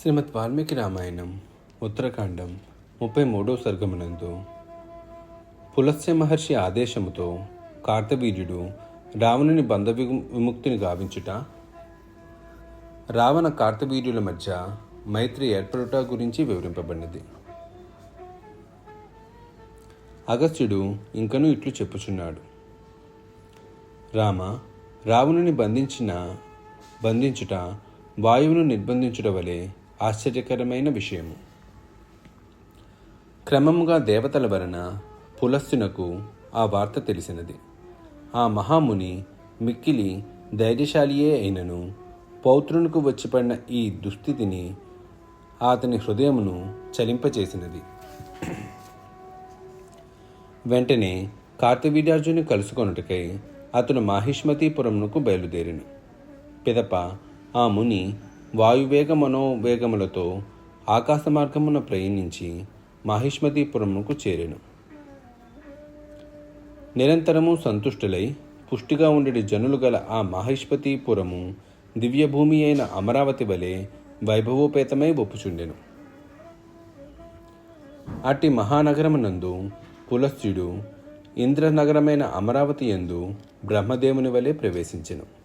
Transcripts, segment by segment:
శ్రీమద్ వాల్మీకి రామాయణం ఉత్తరాఖండం ముప్పై మూడో సర్గమునందు. పులస్య మహర్షి ఆదేశముతో కార్తవీర్యుడు రావణుని బంధ విముక్తిని గావించుట రావణ కార్తవీర్యుల మధ్య మైత్రి ఏర్పడుట గురించి వివరింపబడినది. అగస్త్యుడు ఇంకనూ ఇట్లు చెప్పుచున్నాడు. రామ రావణుని బంధించిన బంధించుట వాయువును నిర్బంధించుట వలె ఆశ్చర్యకరమైన విషయము. క్రమముగా దేవతల వలన పులస్సునకు ఆ వార్త తెలిసినది. ఆ మహాముని మిక్కిలి ధైర్యశాలియే అయినను పౌత్రునికి వచ్చిపడిన ఈ దుస్థితిని అతని హృదయమును చలింపచేసినది. వెంటనే కార్తవీర్యార్జుని కలుసుకొనుటకై అతను మాహిష్మతీపురంకు బయలుదేరిను. పిదప ఆ ముని వాయువేగ మనోవేగములతో ఆకాశ మార్గమున ప్రయాణించి మాహిష్మతీపురమునకు చేరెను. నిరంతరము సంతుష్టులై పుష్టిగా ఉండేటి జనులు గల ఆ మాహిష్మతీపురము దివ్యభూమి అయిన అమరావతి వలె వైభవోపేతమై ఒప్పుచుండెను. అట్టి మహానగరమునందు పులస్త్యుడు ఇంద్రనగరమైన అమరావతి యందు బ్రహ్మదేవుని వలె ప్రవేశించెను.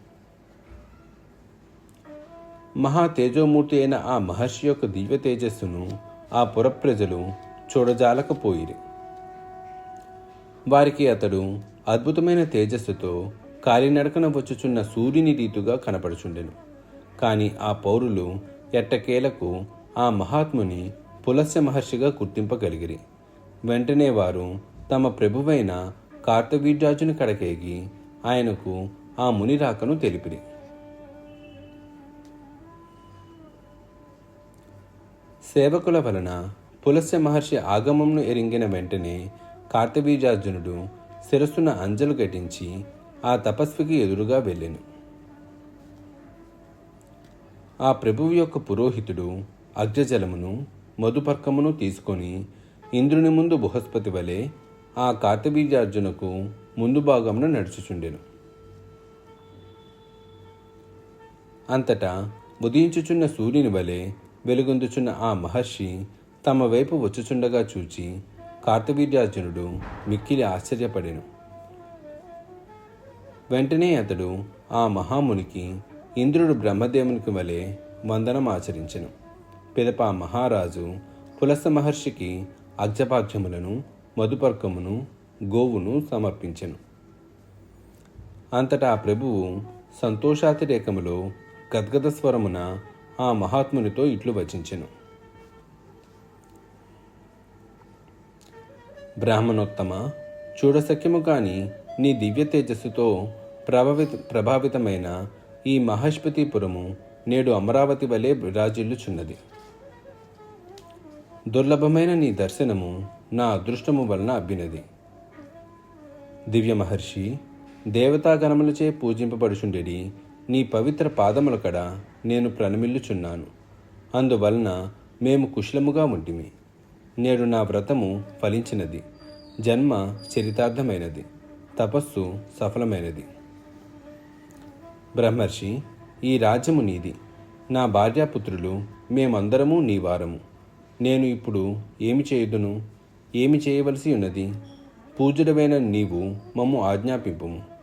మహా తేజోమూర్తి అయిన ఆ మహర్షి యొక్క దివ్య తేజస్సును ఆ పురప్రజలు చూడజాలకపోయిరి. వారికి అతడు అద్భుతమైన తేజస్సుతో కాలినడకన వచ్చుచున్న సూర్యుని రీతుగా కనపడుచుండెను. కానీ ఆ పౌరులు ఎట్టకేలకు ఆ మహాత్ముని పులస్య మహర్షిగా గుర్తింపగలిగిరి. వెంటనే వారు తమ ప్రభువైన కార్తవీర్రాజుని కడకేగి ఆయనకు ఆ ముని రాకను తెలిపిరి. సేవకుల వలన పులస్య మహర్షి ఆగమంను ఎరింగిన వెంటనే కార్తవీజార్జునుడు శిరస్సున అంజలు ఘటించి ఆ తపస్వికి ఎదురుగా వెళ్ళెను. ఆ ప్రభువు యొక్క పురోహితుడు అగ్రజలమును మధుపర్కమును తీసుకొని ఇంద్రుని ముందు బృహస్పతి వలె ఆ కార్తబీజార్జునకు ముందు భాగమున నడుచుచుండెను. అంతటా ఉదయించుచున్న సూర్యుని వలె వెలుగొందుచున్న ఆ మహర్షి తమ వైపు వచ్చుచుండగా చూచి కార్తవీర్యార్జునుడు మిక్కిలి ఆశ్చర్యపడెను. వెంటనే అతడు ఆ మహామునికి ఇంద్రుడు బ్రహ్మదేవునికి వలె వందనం ఆచరించెను. పిదప మహారాజు పులస మహర్షికి అగ్జపాఖ్యములను మధుపర్కమును గోవును సమర్పించెను. అంతటా ఆ ప్రభువు సంతోషాతిరేకములో గద్గద స్వరమున ఆ మహాత్మునితో ఇట్లు వచించెను. బ్రాహ్మణోత్తమ చూడసఖ్యము కాని నీ దివ్య తేజస్సుతో ప్రభావిత ప్రభావితమైన ఈ మహాష్పతిపురము నేడు అమరావతి వలె విరాజిల్లుచున్నది. దుర్లభమైన నీ దర్శనము నా అదృష్టము వలన అబ్బినది. దివ్య మహర్షి దేవతాగణములచే పూజింపబడుచుండెడి నీ పవిత్ర పాదముల కడ నేను ప్రణమిల్లుచున్నాను. అందువలన మేము కుశలముగా ఉంటిమి. నేడు నా వ్రతము ఫలించినది. జన్మ చరితార్థమైనది. తపస్సు సఫలమైనది. బ్రహ్మర్షి ఈ రాజ్యము నీది. నా భార్యాపుత్రులు మేమందరము నీ వారము. నేను ఇప్పుడు ఏమి చేయుదును? ఏమి చేయవలసి ఉన్నది? పూజుడమైన నీవు మమ్ము ఆజ్ఞాపింపుము.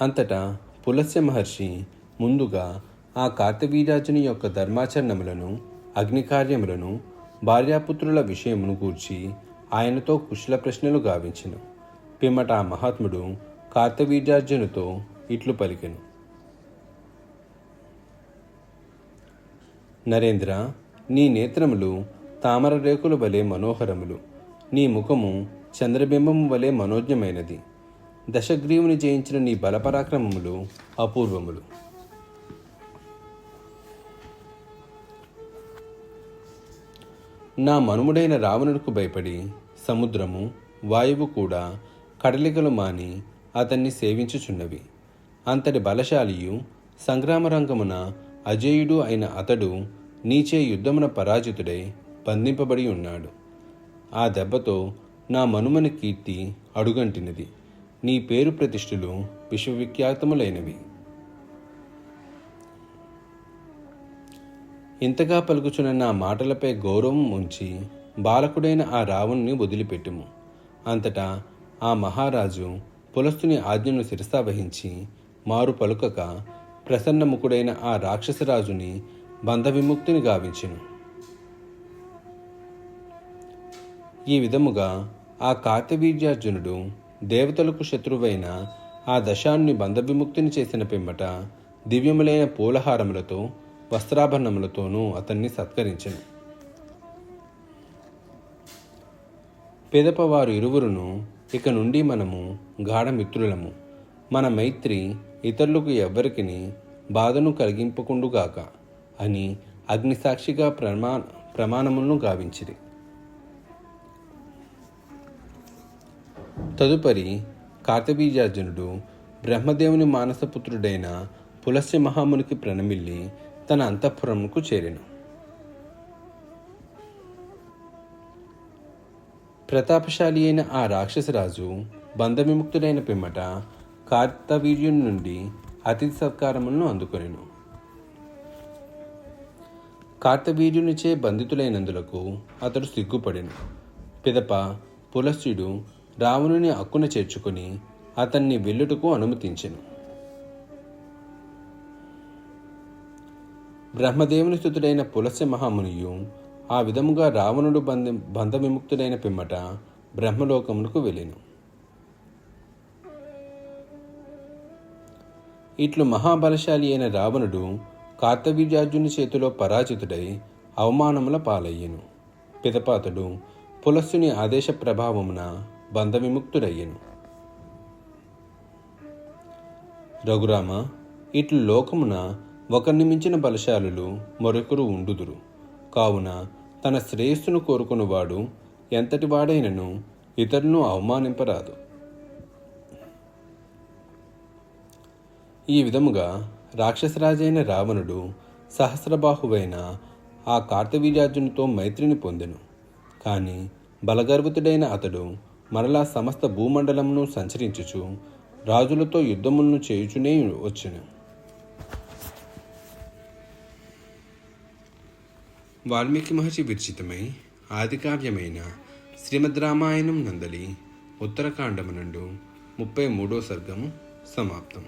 అంతటా పులస్య మహర్షి ముందుగా ఆ కార్తవీరాజుని యొక్క ధర్మాచరణములను అగ్నికార్యములను భార్యాపుత్రుల విషయమును గూర్చి ఆయనతో కుశల ప్రశ్నలు గావించెను. పిమ్మట ఆ మహాత్ముడు కార్తవీర్యార్జునుతో ఇట్లు పలికెను. నరేంద్ర నీ నేత్రములు తామర రేకుల వలె మనోహరములు. నీ ముఖము చంద్రబింబము వలె మనోజ్ఞమైనది. దశగ్రీవుని జయించిన నీ బలపరాక్రమములు అపూర్వములు. నా మనుముడైన రావణుడికు భయపడి సముద్రము వాయువు కూడా కడలికలు మాని అతన్ని సేవించుచున్నవి. అంతటి బలశాలియు సంగ్రామరంగమున అజేయుడు అయిన అతడు నీచే యుద్ధమున పరాజితుడై బంధింపబడి ఉన్నాడు. ఆ దెబ్బతో నా మనుమని కీర్తి అడుగంటినది. నీ పేరు ప్రతిష్ఠలు విశ్వవిఖ్యాతములైనవి. ఇంతగా పలుకుచున్న నా మాటలపై గౌరవం ఉంచి బాలకుడైన ఆ రావణ్ణి వదిలిపెట్టుము. అంతటా ఆ మహారాజు పులస్తుని ఆజ్ఞను శిరసావహించి మారు పలుకక ప్రసన్నముఖుడైన ఆ రాక్షసరాజుని బంధ విముక్తిని గావించెను. ఈ విధముగా ఆ కార్తవీర్యార్జునుడు దేవతలకు శత్రువైన ఆ దశాన్ని బంధవిముక్తిని చేసిన పిమ్మట దివ్యములైన పూలహారములతో వస్త్రాభరణములతోనూ అతన్ని సత్కరించను. పెదపవారు ఇరువురును ఇక నుండి మనము గాఢమిత్రులము. మన మైత్రి ఇతరులకు ఎవ్వరికి బాధను కలిగింపకుండుగాక అని అగ్నిసాక్షిగా ప్రమా ప్రమాణములను గావించిరి. తదుపరి కార్తబీజార్జునుడు బ్రహ్మదేవుని మానసపుత్రుడైన పులస్య మహామునికి ప్రణమిల్లి తన అంతఃపురంకు చేరెను. ప్రతాపశాలి అయిన ఆ రాక్షసరాజు బంధవిముక్తుడైన పిమ్మట కార్తవీర్యుని నుండి అతిథి సత్కారములను అందుకొనెను. కార్తవీర్యునిచే బంధితులైనందులకు అతడు సిగ్గుపడెను. పిదప పులస్యుడు రావణుని అక్కున చేర్చుకుని అతన్ని వెళ్ళుటకు అనుమతించెను. బ్రహ్మదేవుని స్థుతుడైన పులస్య మహామునియు ఆ విధముగా రావణుడు బంధ బంధ విముక్తుడైన పిమ్మట బ్రహ్మలోకమునకు వెళ్ళెను. ఇట్లు మహాబలశాలి అయిన రావణుడు కార్తవీర్యార్జుని చేతిలో పరాజితుడై అవమానముల పాలయ్యెను. పిదపాతుడు పులస్సుని ఆదేశ ప్రభావమున బంధ విముక్తుడయ్యెను రఘురామ ఇట్లు లోకమున ఒకరిని మించిన బలశాలులు మరొకరు ఉండుదురు. కావున తన శ్రేయస్సును కోరుకున్నవాడు ఎంతటి వాడైనను ఇతరులను అవమానింపరాదు. ఈ విధముగా రాక్షసరాజైన రావణుడు సహస్రబాహువైన ఆ కార్తవీర్యార్జునితో మైత్రిని పొందెను. కానీ బలగర్వితుడైన అతడు మరలా సమస్త భూమండలమును సంచరించుచు రాజులతో యుద్ధములను చేయుచునే వచ్చెను. వాల్మీకి మహర్షి విరచితమై ఆదికావ్యమైన శ్రీమద్ రామాయణం నందలి ఉత్తరకాండమునందు ముప్పై మూడో సర్గము సమాప్తం.